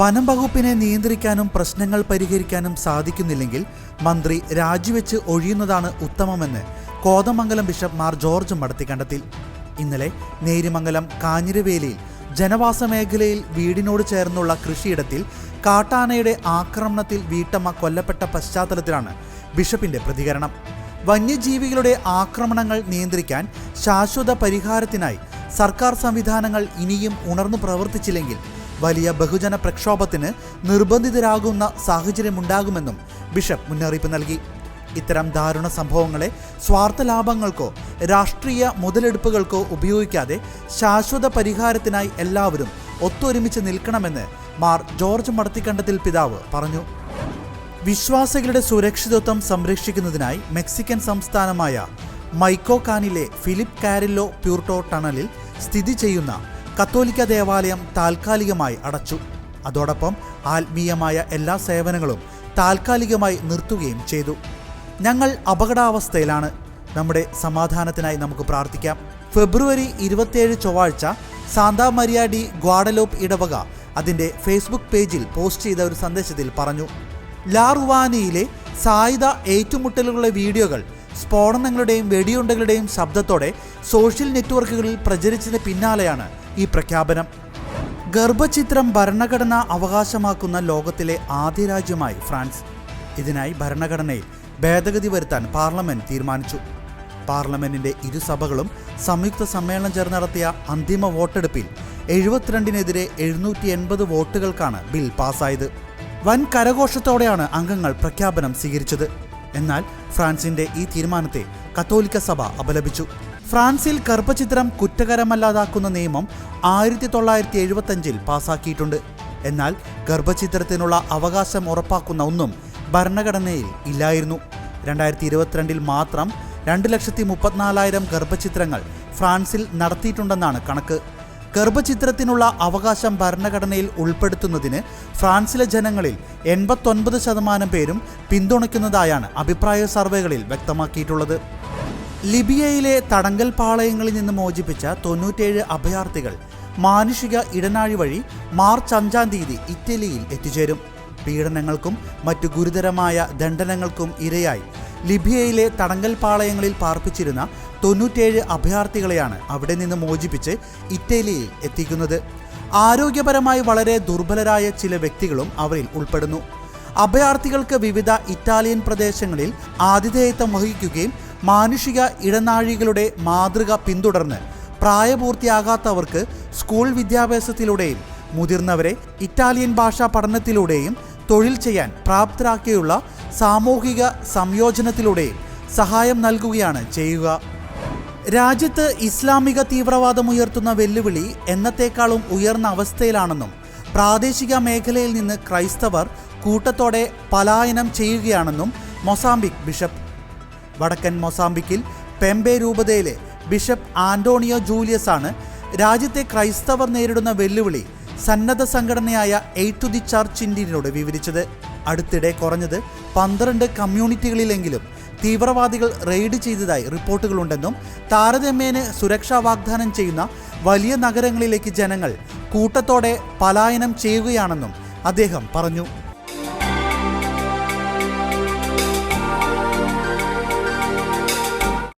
വനം വകുപ്പിനെ നിയന്ത്രിക്കാനും പ്രശ്നങ്ങൾ പരിഹരിക്കാനും സാധിക്കുന്നില്ലെങ്കിൽ മന്ത്രി രാജിവെച്ച് ഒഴിയുന്നതാണ് ഉത്തമമെന്ന് കോതമംഗലം ബിഷപ്പ് മാർ ജോർജ് മടത്തിക്കണ്ടത്തിൽ ഇന്നലെ നേരിമംഗലം കാഞ്ഞിരവേലിയിൽ ജനവാസ മേഖലയിൽ വീടിനോട് ചേർന്നുള്ള കൃഷിയിടത്തിൽ കാട്ടാനയുടെ ആക്രമണത്തിൽ വീട്ടമ്മ കൊല്ലപ്പെട്ട പശ്ചാത്തലത്തിലാണ് ബിഷപ്പിന്റെ പ്രതികരണം. വന്യജീവികളുടെ ആക്രമണങ്ങൾ നിയന്ത്രിക്കാൻ ശാശ്വത പരിഹാരത്തിനായി സർക്കാർ സംവിധാനങ്ങൾ ഇനിയും ഉണർന്നു പ്രവർത്തിച്ചില്ലെങ്കിൽ വലിയ ബഹുജന പ്രക്ഷോഭത്തിന് നിർബന്ധിതരാകുന്ന സാഹചര്യമുണ്ടാകുമെന്നും ബിഷപ്പ് മുന്നറിയിപ്പ് നൽകി. ഇത്തരം ദാരുണ സംഭവങ്ങളെ സ്വാർത്ഥ ലാഭങ്ങൾക്കോ രാഷ്ട്രീയ മുതലെടുപ്പുകൾക്കോ ഉപയോഗിക്കാതെ ശാശ്വത പരിഹാരത്തിനായി എല്ലാവരും ഒത്തൊരുമിച്ച് നിൽക്കണമെന്ന് മാർ ജോർജ് മടത്തിക്കണ്ടത്തിൽ പിതാവ് പറഞ്ഞു. വിശ്വാസികളുടെ സുരക്ഷിതത്വം സംരക്ഷിക്കുന്നതിനായി മെക്സിക്കൻ സംസ്ഥാനമായ മൈക്കോകാനിലെ ഫിലിപ്പ് കാരില്ലോ പ്യൂർട്ടോ ടണലിൽ സ്ഥിതി ചെയ്യുന്ന കത്തോലിക്ക ദേവാലയം താൽക്കാലികമായി അടച്ചു. അതോടൊപ്പം ആത്മീയമായ എല്ലാ സേവനങ്ങളും താൽക്കാലികമായി നിർത്തുകയും ചെയ്തു. ഞങ്ങൾ അപകടാവസ്ഥയിലാണ്. നമ്മുടെ സമാധാനത്തിനായി നമുക്ക് പ്രാർത്ഥിക്കാം. ഫെബ്രുവരി ഇരുപത്തിയേഴ് ചൊവ്വാഴ്ച സാന്താ മരിയ ഡി ഗ്വാഡലോപ്പ് ഇടവക അതിന്റെ ഫേസ്ബുക്ക് പേജിൽ പോസ്റ്റ് ചെയ്ത ഒരു സന്ദേശത്തിൽ പറഞ്ഞു ലാറുവാനിയിലെ സായുധ ഏറ്റുമുട്ടലുകളുടെ വീഡിയോകൾ സ്ഫോടനങ്ങളുടെയും വെടിയുണ്ടകളുടെയും ശബ്ദത്തോടെ സോഷ്യൽ നെറ്റ്വർക്കുകളിൽ പ്രചരിച്ചതിന് പിന്നാലെയാണ് ഈ പ്രഖ്യാപനം. ഗർഭചിത്രം ഭരണഘടന അവകാശമാക്കുന്ന ലോകത്തിലെ ആദ്യ രാജ്യമായി ഫ്രാൻസ്. ഇതിനായി ഭരണഘടനയിൽ ഭേദഗതി വരുത്താൻ പാർലമെന്റ് തീരുമാനിച്ചു. പാർലമെന്റിന്റെ ഇരുസഭകളും സംയുക്ത സമ്മേളനം ചേർന്ന് നടത്തിയ അന്തിമ വോട്ടെടുപ്പിൽ എഴുപത്തിരണ്ടിനെതിരെ എഴുന്നൂറ്റി എൺപത് വോട്ടുകൾക്കാണ് ബിൽ പാസ്സായത് വൻ കരഘോഷത്തോടെയാണ് അംഗങ്ങൾ പ്രഖ്യാപനം സ്വീകരിച്ചത്. എന്നാൽ ഫ്രാൻസിന്റെ ഈ തീരുമാനത്തെ കത്തോലിക്ക സഭ അപലപിച്ചു. ഫ്രാൻസിൽ ഗർഭചിത്രം കുറ്റകരമല്ലാതാക്കുന്ന നിയമം ആയിരത്തി തൊള്ളായിരത്തി എഴുപത്തഞ്ചിൽ പാസാക്കിയിട്ടുണ്ട്. എന്നാൽ ഗർഭചിത്രത്തിനുള്ള അവകാശം ഉറപ്പാക്കുന്ന ഒന്നും ഭരണഘടനയിൽ ഇല്ലായിരുന്നു. രണ്ടായിരത്തി ഇരുപത്തിരണ്ടിൽ മാത്രം രണ്ട് ലക്ഷത്തി മുപ്പത്തിനാലായിരം ഗർഭചിത്രങ്ങൾ ഫ്രാൻസിൽ നടത്തിയിട്ടുണ്ടെന്നാണ് കണക്ക്. ഗർഭചിത്രത്തിനുള്ള അവകാശം ഭരണഘടനയിൽ ഉൾപ്പെടുത്തുന്നതിന് ഫ്രാൻസിലെ ജനങ്ങളിൽ എൺപത്തൊൻപത് ശതമാനം പേരും പിന്തുണയ്ക്കുന്നതായാണ് അഭിപ്രായ സർവേകളിൽ വ്യക്തമാക്കിയിട്ടുള്ളത്. ലിബിയയിലെ തടങ്കൽ പാളയങ്ങളിൽ നിന്ന് മോചിപ്പിച്ച തൊണ്ണൂറ്റേഴ് അഭയാർത്ഥികൾ മാനുഷിക ഇടനാഴി വഴി മാർച്ച് അഞ്ചാം തീയതി ഇറ്റലിയിൽ എത്തിച്ചേരും. പീഡനങ്ങൾക്കും മറ്റു ഗുരുതരമായ ദണ്ഡനങ്ങൾക്കും ഇരയായി ലിബിയയിലെ തടങ്കൽ പാളയങ്ങളിൽ പാർപ്പിച്ചിരുന്ന തൊണ്ണൂറ്റേഴ് അഭയാർത്ഥികളെയാണ് അവിടെ നിന്ന് മോചിപ്പിച്ച് ഇറ്റലിയിൽ എത്തിക്കുന്നത്. ആരോഗ്യപരമായി വളരെ ദുർബലരായ ചില വ്യക്തികളും അവരിൽ ഉൾപ്പെടുന്നു. അഭയാർത്ഥികൾക്ക് വിവിധ ഇറ്റാലിയൻ പ്രദേശങ്ങളിൽ ആതിഥേയത്വം വഹിക്കുകയും മാനുഷിക ഇടനാഴികളുടെ മാതൃക പിന്തുടർന്ന് പ്രായപൂർത്തിയാകാത്തവർക്ക് സ്കൂൾ വിദ്യാഭ്യാസത്തിലൂടെയും മുതിർന്നവരെ ഇറ്റാലിയൻ ഭാഷാ പഠനത്തിലൂടെയും തൊഴിൽ ചെയ്യാൻ പ്രാപ്തരാക്കിയുള്ള സാമൂഹിക സംയോജനത്തിലൂടെയും സഹായം നൽകുകയാണ് ചെയ്യുക. രാജ്യത്ത് ഇസ്ലാമിക തീവ്രവാദം ഉയർത്തുന്ന വെല്ലുവിളി എന്നത്തേക്കാളും ഉയർന്ന അവസ്ഥയിലാണെന്നും പ്രാദേശിക മേഖലയിൽ നിന്ന് ക്രൈസ്തവർ കൂട്ടത്തോടെ പലായനം ചെയ്യുകയാണെന്നും മൊസാംബിക് ബിഷപ്പ് വടക്കൻ മൊസാംബിക്കിൽ പെമ്പെ രൂപതയിലെ ബിഷപ്പ് ആന്റോണിയോ ജൂലിയസ് ആണ് രാജ്യത്തെ ക്രൈസ്തവർ നേരിടുന്ന വെല്ലുവിളി സന്നദ്ധ സംഘടനയായ എയ്റ്റ് ടു ദി ചർച്ച് ഇന്ത്യനോട് വിവരിച്ചത്. അടുത്തിടെ കുറഞ്ഞത് പന്ത്രണ്ട് കമ്മ്യൂണിറ്റികളിലെങ്കിലും തീവ്രവാദികൾ റെയ്ഡ് ചെയ്തതായി റിപ്പോർട്ടുകളുണ്ടെന്നും താരതമ്യേന സുരക്ഷാ വാഗ്ദാനം ചെയ്യുന്ന വലിയ നഗരങ്ങളിലേക്ക് ജനങ്ങൾ കൂട്ടത്തോടെ പലായനം ചെയ്യുകയാണെന്നും അദ്ദേഹം പറഞ്ഞു.